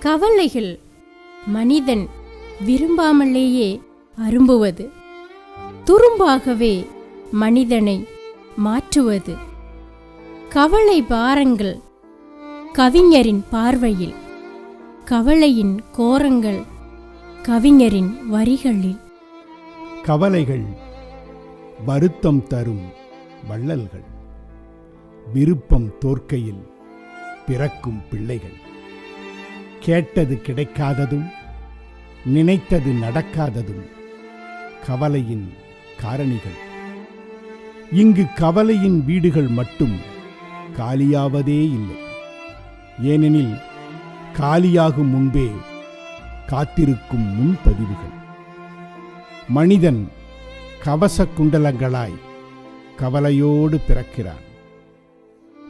கவலைகள் மனிதன் விரும்பாமலேயே அரும்புவது. துரும்பாகவே மனிதனை மாற்றுவது. கவலை பாரங்கள் கவிஞரின் பார்வையில். கவலையின் கோரங்கள் கவிஞரின் வரிகளில். கவலைகள் வருத்தம் தரும் வள்ளல்கள். விருப்பம் தோற்கையில் பிறக்கும் பிள்ளைகள். கேட்டது கிடைக்காததும் நினைத்தது நடக்காததும் கவலையின் காரணிகள். இங்கு கவலையின் வீடுகள் மட்டும் காலியாவதே இல்லை. ஏனெனில் காலியாகும் முன்பே காத்திருக்கும் முன்பதிவுகள். மனிதன் கவச குண்டலங்களாய் கவலையோடு பிறக்கிறான்.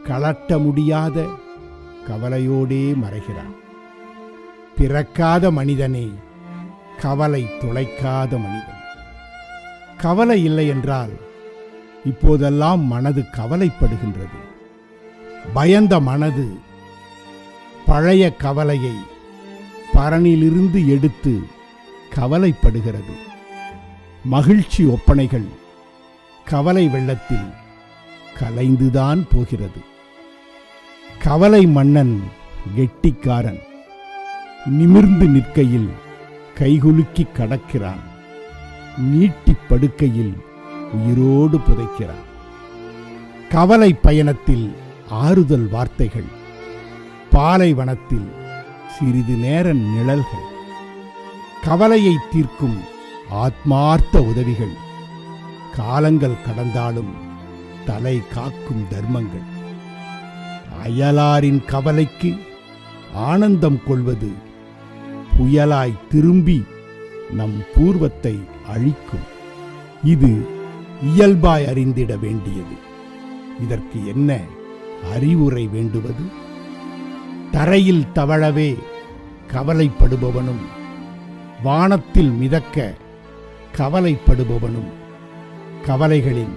கலட்ட முடியாத கவலையோடே மறைகிறான். பிறக்காத மனிதனே கவலை துளைக்காத மனிதன். கவலை இல்லை என்றால் இப்போதெல்லாம் மனது கவலைப்படுகின்றது. பயந்த மனது பழைய கவலையை பரனிலிருந்து எடுத்து கவலைப்படுகிறது. மகிழ்ச்சி ஒப்பனைகள் கவலை வெள்ளத்தில் கலைந்துதான் போகிறது. கவலை மன்னன் கெட்டிக்காரன். நிமிர்ந்து நிற்கையில் கைகுலுக்கி கடக்கிறான். நீட்டி படுக்கையில் உயிரோடு புதைக்கிறான். கவலை பயணத்தில் ஆறுதல் வார்த்தைகள். பாலைவனத்தில் சிறிது நேர நிழல்கள். கவலையை தீர்க்கும் ஆத்மார்த்த உதவிகள். காலங்கள் கடந்தாலும் தலை காக்கும் தர்மங்கள். அயலாரின் கவலைக்கு ஆனந்தம் கொள்வது புயலாய் திரும்பி நம் பூர்வத்தை அழிக்கும். இது இயல்பாய் அறிந்திட வேண்டியது. இதற்கு என்ன அறிவுரை வேண்டுவது? தரையில் தவழவே கவலைப்படுபவனும் வானத்தில் மிதக்க கவலைப்படுபவனும் கவலைகளின்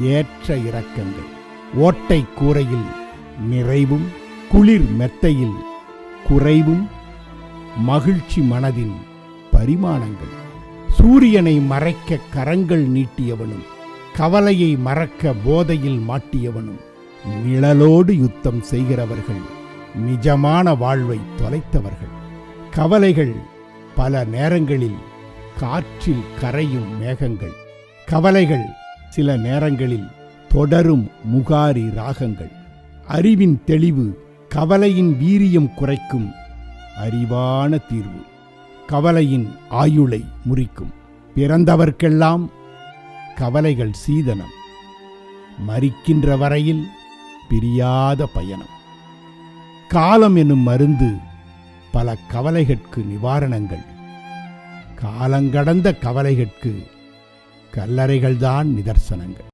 ஏற்ற இறக்கங்கள். ஓட்டை கூரையில் நிறைவும் குளிர் மெத்தையில் குறைவும் மகிழ்ச்சி மனதின் பரிமாணங்கள். சூரியனை மறைக்க கரங்கள் நீட்டியவனும் கவலையை மறக்க போதையில் மாட்டியவனும் நிழலோடு யுத்தம் செய்கிறவர்கள் நிஜமான வாழ்வை தொலைத்தவர்கள். கவலைகள் பல நேரங்களில் காற்றில் கரையும் மேகங்கள். கவலைகள் சில நேரங்களில் தொடரும் முகாரி ராகங்கள். அறிவின் தெளிவு கவலையின் வீரியம் குறைக்கும் அறிவான தீர்வு. கவலையின் ஆயுளை முறிக்கும். பிறந்தவர்க்கெல்லாம் கவலைகள் சீதனம். மறிக்கின்ற வரையில் பிரியாத பயணம். காலம் எனும் மருந்து பல கவலைகட்கு நிவாரணங்கள். காலங்கடந்த கவலைகட்கு கல்லறைகள்தான் நிதர்சனங்கள்.